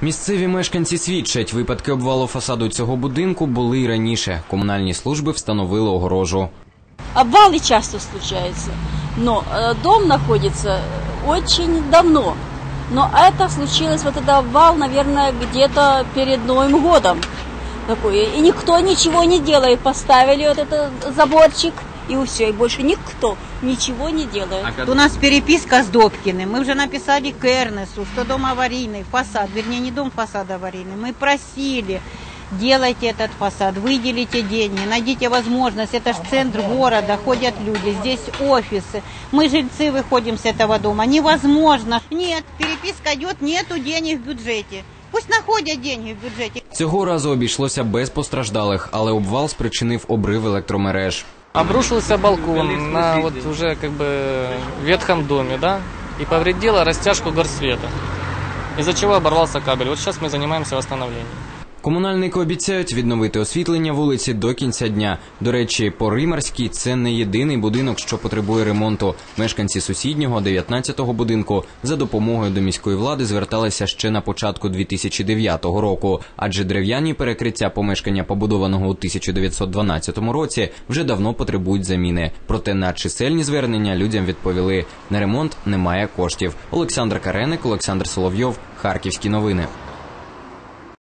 Місцеві мешканці свідчать, випадки обвалу фасаду цього будинку були й раніше. Комунальні служби встановили огорожу. Обвалы часто случаются, но э, дом находится очень давно. Но это случилось, вот этот обвал, наверное, где-то перед Новым годом. Такое. И никто ничего не делает. Поставили вот этот заборчик, и все, и больше никто ничего не делает. У нас переписка с Добкиным. Мы уже написали к Эрнесу, что дом аварийный, фасад, вернее, не дом, фасад аварийный. Мы просили, делайте этот фасад, выделите деньги, найдите возможность. Это же центр города, ходят люди, здесь офисы. Мы жильцы выходим с этого дома. Невозможно. Нет, переписка идет, нету денег в бюджете. Пусть находят деньги в бюджете. Цього разу обійшлося без постраждалих, але обвал спричинив обрив електромереж. Обрушился балкон на вот уже как бы ветхом доме, да, и повредила растяжку горсвета, из-за чего оборвался кабель. Вот сейчас мы занимаемся восстановлением. Комунальники обіцяють відновити освітлення вулиці до кінця дня. До речі, по Римарській це не єдиний будинок, що потребує ремонту. Мешканці сусіднього 19-го будинку за допомогою до міської влади зверталися ще на початку 2009 року, адже дерев'яні перекриття помешкання, побудованого у 1912 році, вже давно потребують заміни. Проте на чисельні звернення людям відповіли: на ремонт немає коштів. Олександр Кареник, Олександр Соловйов, Харківські новини.